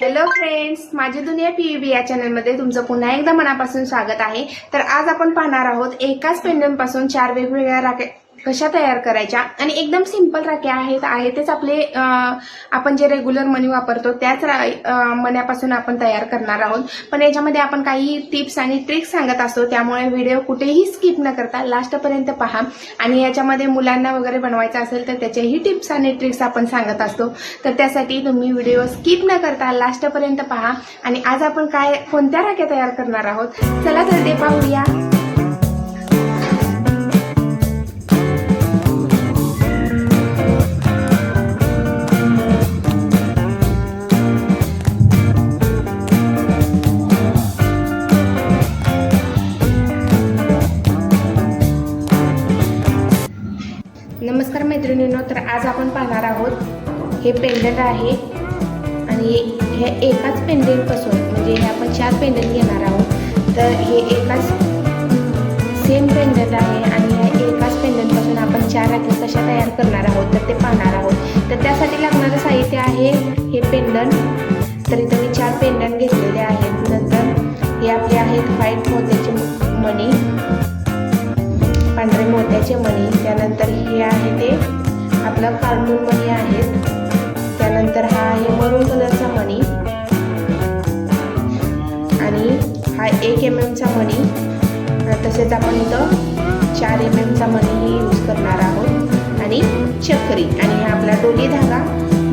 Hello friends माझी दुनिया पीव्हीबी या चॅनलमध्ये तुमचं पुन्हा एकदा मनापासून स्वागत आहे. तर आज आपण पाहणार आहोत एकाच पेंडमपासून चार वेगवेगळ्या राख्या कशा तयार करायच्या? आणि एकदम सिंपल राख्या आहेत आहे तेच आपले आपण जे रेग्युलर मनी वापरतो त्याच रा- मण्यापासून आपण तयार करणार आहोत. पण याच्यामध्ये आपण काही टिप्स आणि ट्रिक्स सांगत असतो त्यामुळे व्हिडिओ कुठेही स्किप न करता लास्टपर्यंत पहा. आणि याच्यामध्ये मुलांना वगैरे बनवायचं असेल तर त्याच्याही टिप्स आणि ट्रिक्स आपण सांगत असतो. तर त्यासाठी तुम्ही व्हिडिओ स्किप न करता लास्टपर्यंत पहा. आणि आज आपण काय कोणत्या राख्या तयार करणार आहोत? चला तर ते पाहूया. तर आज आपण पाहणार आहोत हे पेंडंट आहे आणि हे एकाच पेंडंटपासून म्हणजे हे आपण चार पेंडंट घेणार आहोत. तर हे एकाच सेम पेंडंट आहे आणि ह्या एकाच पेंडंटपासून आपण चार राख्या कशा तयार करणार आहोत तर ते पाहणार आहोत. तर त्यासाठी लागणारं साहित्य आहे हे पेंडंट तर इथं मी चार पेंडंट घेतलेले आहेत. नंतर हे आपले आहेत व्हाईट मोत्याचे मणी पांढरे मोत्याचे मणी. त्यानंतर हे आहे ते आपलं कार्टून मणी आहेत त्यानंतर हा आहे मरून कलरचा मणी. आणि हा एक एम एमचा मणी. तसेच आपण इथं चार एम एमचा मणीही यूज करणार आहोत. आणि चक्री. आणि हा आपला डोली धागा.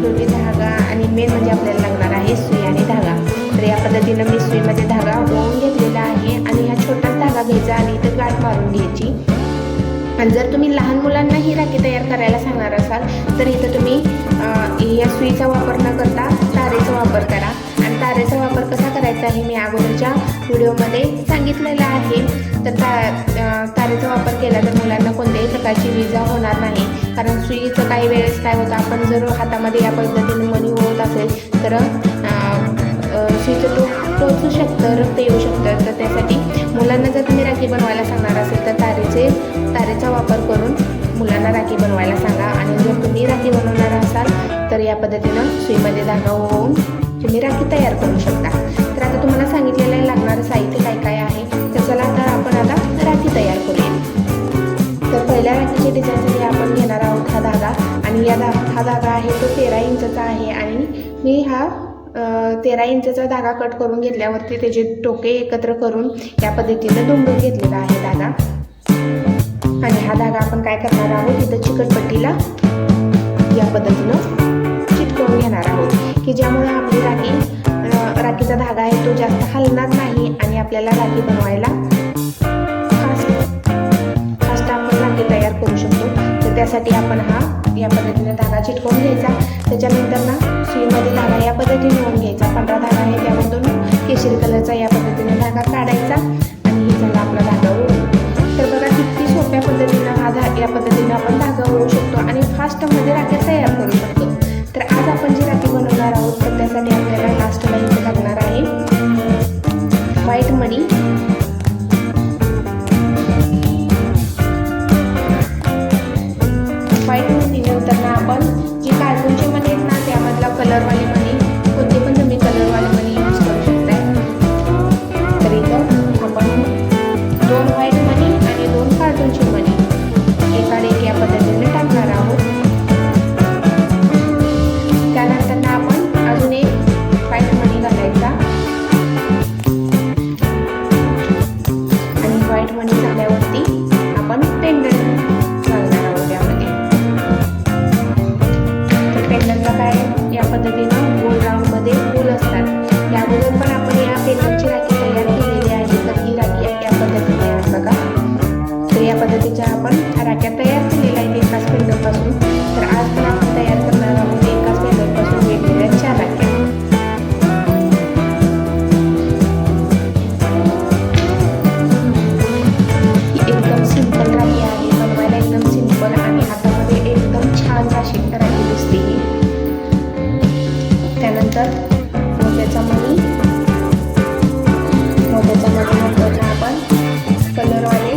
डोली धागा आणि मेन म्हणजे आपल्याला लागणार आहे सुई आणि धागा. तर या पद्धतीनं मी सुईमध्ये धागा ओवून घेतलेला आहे. आणि हा छोटाच धागा घ्यायचा आणि इथं गाठ मारून घ्यायची. आणि जर तुम्ही लहान मुलांना ही राखी तयार करायला सांगणार असाल तर इथं तुम्ही या सुईचा वापर न करता तारेचा वापर करा. आणि तारेचा वापर कसा करायचा हे मी अगोदरच्या व्हिडिओमध्ये सांगितलेलं आहे. तर ता तारेचा वापर केला तर मुलांना कोणत्याही प्रकारची विजा होणार नाही. कारण सुईचं काही वेळेस काय होतं आपण जर हातामध्ये या पद्धतीने मणी होत असेल तर सुईचं टोक टोचू शकतं रक्त येऊ शकतं. तर त्यासाठी मुलांना जर तुम्ही राखी बनवायला सांगणार असेल तर तारेचे तारेचा वापर करून मुलांना राखी बनवायला सांगा. आणि जर तुम्ही राखी बनवणार असाल तर या पद्धतीनं सुईमध्ये धागा होऊन तुम्ही राखी तयार करू शकता. तर आता तुम्हाला सांगितलेलं लागणारं साहित्य काय काय आहे? तर चला तर आपण आता राखी तयार करूया. तर पहिल्या राखीच्या डिझाईनसाठी आपण घेणार आहोत हा धागा. आणि या धा हा धागा आहे तो तेरा इंचचा आहे. आणि मी हा तेरा इंचचा धागा कट करून घेतल्यावरती त्याचे टोके एकत्र करून या पद्धतीनं दुमडून घेतलेला आहे धागा. आणि हा धागा आपण काय करणार आहोत? इथं चिकटपट्टीला या पद्धतीनं चिटकवून घेणार आहोत. की ज्यामुळे आपली राखी राखीचा धागा आहे तो जास्त हलणार नाही आणि आपल्याला राखी बनवायला फास्ट फास्ट आपण राखी तयार करू शकतो. तर त्यासाठी आपण हा या पद्धतीने धागा चिटकवून घ्यायचा. त्याच्यानंतर ना सुईमध्ये धागा या पद्धतीने होऊन घ्यायचा. पांढरा धागा आहे त्यामधून केशरी कलरचा या पद्धतीने धागा काढायचा. आणि हे झाला आपला धागा पद्धतीनं हा धा या पद्धतीने आपण धागा होऊ शकतो आणि फास्टमध्ये राख्या तयार करू शकतो. तर आज आपण जी राखी बनवणार आहोत तर त्यासाठी आपल्याला लास्टला इथे लागणार आहे व्हाईट मणी. व्हाईट मणी नंतर आपण आपण राख्या तयार केलेल्या आहेत एकाच पेंडंटपासून तर आज पण आपण तयार करणार आहोत एकाच पेंडंटपासून वेगवेगळ्या चार राख्या ही एकदम सिंपल राखी आहे बनवायला एकदम सिंपल आणि हातामध्ये एकदम छान अशी राखी दिसते ही त्यानंतर मोत्याचा मणी मोत्याचा मणी नंतर ना आपण कलरवाले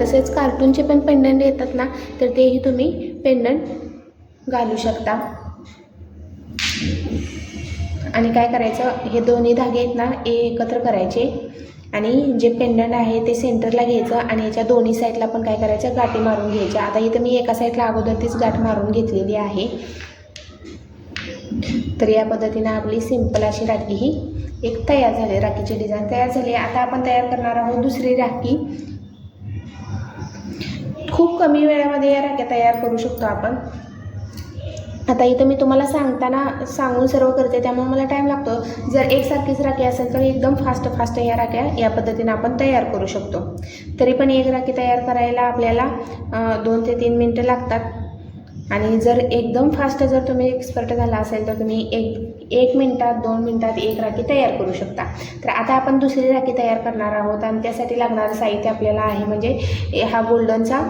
तसेच कार्टूनचे पण पेंडंट येतात ना तर तेही तुम्ही पेंडंट घालू शकता. आणि काय करायचं हे दोन्ही धागे आहेत ना ए एकत्र करायचे. आणि जे पेंडंट आहे ते सेंटरला घ्यायचं आणि याच्या दोन्ही साईडला पण काय करायचं गाठी मारून घ्यायच्या. आता इथं मी एका साईडला अगोदर तीच गाठ मारून घेतलेली आहे. तर या पद्धतीनं आपली सिंपल अशी राखी ही एक तयार झाली. राखीची डिझाईन तयार झाली. आता आपण तयार करणार आहोत दुसरी राखी. खूप कमी वेळामध्ये या राख्या तयार करू शकतो आपण. आता इथं मी तुम्हाला सांगताना सांगून सर्व करते त्यामुळे मला टाईम लागतो. जर एकसारखीच राखी असेल तर एकदम फास्ट फास्ट या राख्या या पद्धतीने आपण तयार करू शकतो. तरी पण एक राखी तयार करायला आपल्याला दोन ते तीन मिनटं लागतात. आणि जर एकदम फास्ट जर तुम्ही एक्सपर्ट झाला असेल तर तुम्ही एक एक मिनटात दोन मिनटात एक राखी तयार करू शकता. तर आता आपण दुसरी राखी तयार करणार आहोत आणि त्यासाठी लागणारं साहित्य आपल्याला आहे म्हणजे हा गोल्डनचा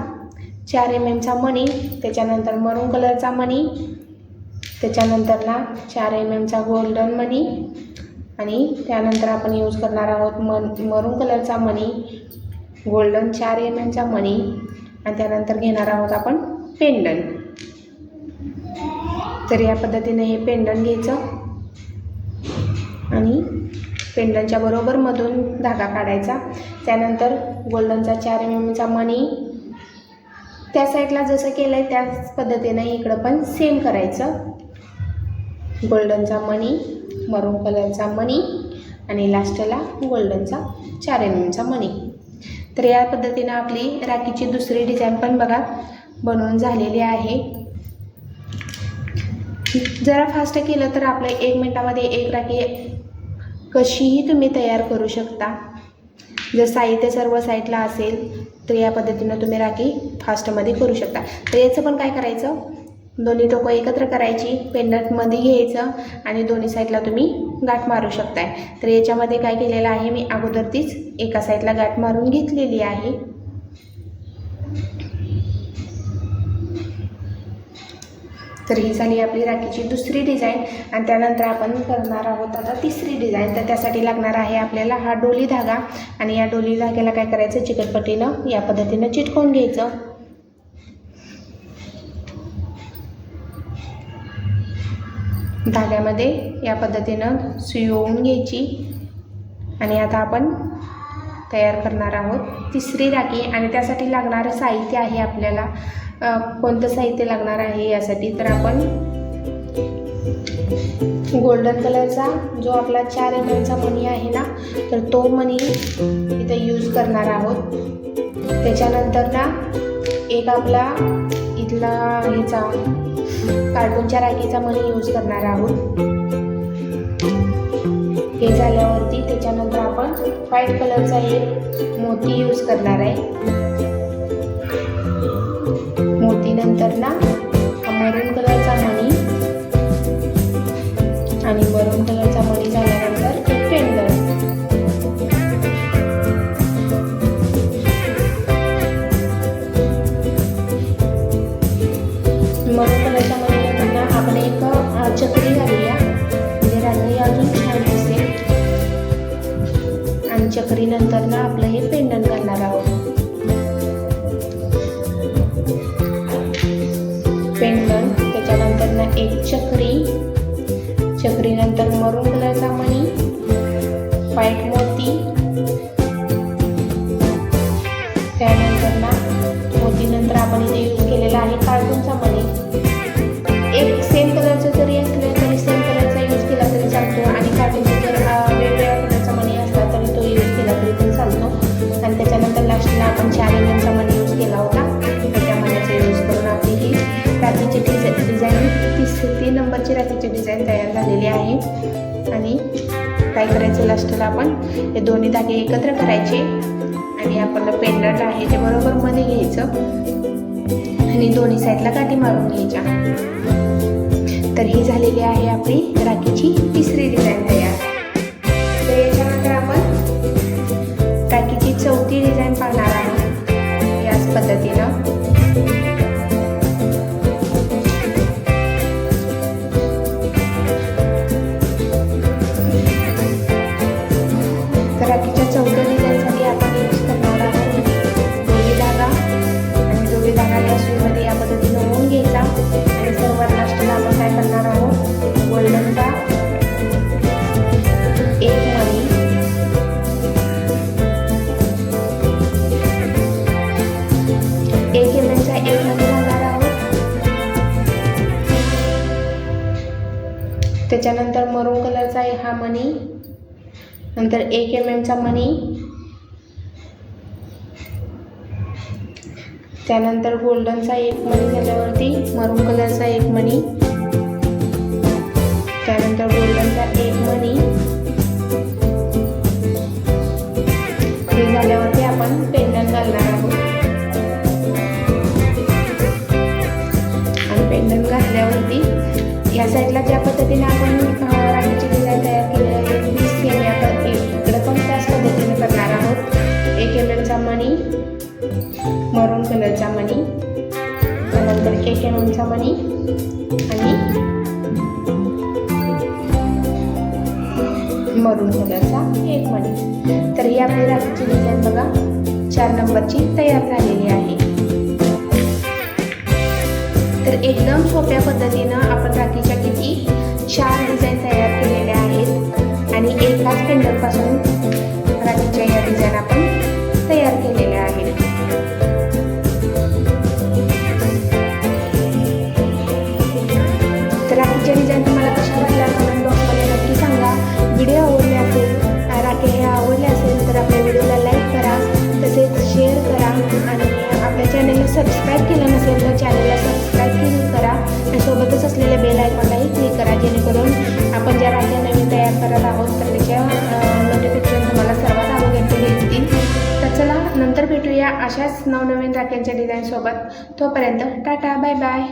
चार एम एमचा मणी त्याच्यानंतर मरून कलरचा मणी त्याच्यानंतरला चार एम एमचा गोल्डन मनी आणि त्यानंतर आपण यूज करणार आहोत मन मरून कलरचा मनी गोल्डन चार एम एमचा मनी आणि त्यानंतर घेणार आहोत आपण पेंडन तर या पद्धतीने हे पेंडन घ्यायचं आणि पेंडनच्या बरोबर मधून धागा काढायचा. त्यानंतर गोल्डनचा चार एम एमचा मनी त्या साईडला जसं केलं आहे त्याच पद्धतीनं इकडं पण सेम करायचं. गोल्डनचा मणी मरून कलरचा मणी आणि लास्टला गोल्डनचा चार एम एमचा मणी. तर या पद्धतीनं आपली राखीची दुसरी डिझाईन पण बघा बनवून झालेली आहे. जरा फास्ट केलं तर आपलं एक मिनटामध्ये एक राखी कशीही तुम्ही तयार करू शकता. जर साहित्य सर्व साईडला असेल तर या पद्धतीनं तुम्ही राखी फास्टमध्ये करू शकता. तर याचं पण काय करायचं? दोन्ही टोकं एकत्र करायची पेंडंटमध्ये घ्यायचं आणि दोन्ही साईडला तुम्ही गाठ मारू शकताय. तर याच्यामध्ये काय केलेलं आहे? मी अगोदर तीच एका साईडला गाठ मारून घेतलेली आहे. तर ही झाली आपली राखीची दुसरी डिझाईन आणि त्यानंतर आपण करणार आहोत आता तिसरी डिझाईन तर त्यासाठी लागणार आहे आपल्याला हा डोली धागा आणि या डोली धाग्याला काय करायचं? चिकटपट्टीनं या पद्धतीनं चिटकवून घ्यायचं. धाग्यामध्ये या पद्धतीनं सुई घ्यायची. आणि आता आपण तयार करणार आहोत तिसरी राखी. आणि त्यासाठी लागणारं साहित्य आहे आपल्याला. कोणतं साहित्य लागणार आहे यासाठी तर आपण गोल्डन कलरचा जो आपला चार एम एमचा मणी आहे ना तर तो मणी इथं यूज करणार आहोत. त्याच्यानंतर ना एक आपला इथला ह्याचा कार्टूनच्या राखीचा मणी यूज करणार आहोत. हे झाल्यावरती त्याच्यानंतर आपण व्हाईट कलरचा एक मोती यूज करणार आहे. नंतर ना हा मरून कलरचा मणी आणि मरून कलरचा मणी झाल्यानंतर एक पेंडंट मरून कलरच्या मणीनंतर ना आपण एक चकरी चक्री घालूया. म्हणजे रात्री अजून छान दिसेल. आणि चकरीनंतर ना आपलं हे पेंडन घालणार आहोत. चक्री. चक्रीनंतर मरून कलरचा मणी. व्हाईट मोती. त्यानंतर ना मोतीनंतर आपण इथे यूज केलेला आहे कार्टूनचा तीन राखीची डिझाईन तयार झालेली आहे. आणि काय करायचं लास्टला आपण? हे दोन्ही धागे एकत्र करायचे. आणि आपलं पेंडंट आहे ते बरोबर मध्ये घ्यायचं. आणि दोन्ही साईडला गाठी मारून घ्यायच्या. तर ही झालेली आहे आपली राखीची तिसरी डिझाईन तयार. हा मणी नंतर एक एम एमचा मणी त्यानंतर गोल्डनचा एक मणी झाल्यावरती मरून कलरचा एक मणी त्यानंतर गोल्डनचा एक मणी हे झाल्यावरती आपण पेंडंट घालणार आहोत. आणि पेंडंट घातल्यावरती या साईडला ज्या पद्धतीने आपण चार तयार झालेली आहे. तर एकदम सोप्या पद्धतीनं आपण राखीच्या किती चार डिझाईन तयार केलेल्या आहेत. आणि एकाच पेंडलपासून राखीच्या या डिझाईन आपण तयार केलेल्या आहेत. तर राखीच्या डिझाईन तुम्हाला कशा वाटल्या कमेंट बॉक्समध्ये नक्की सांगा. व्हिडिओ नवनवीन राख्यांच्या डिझाईनसोबत तोपर्यंत टाटा बाय बाय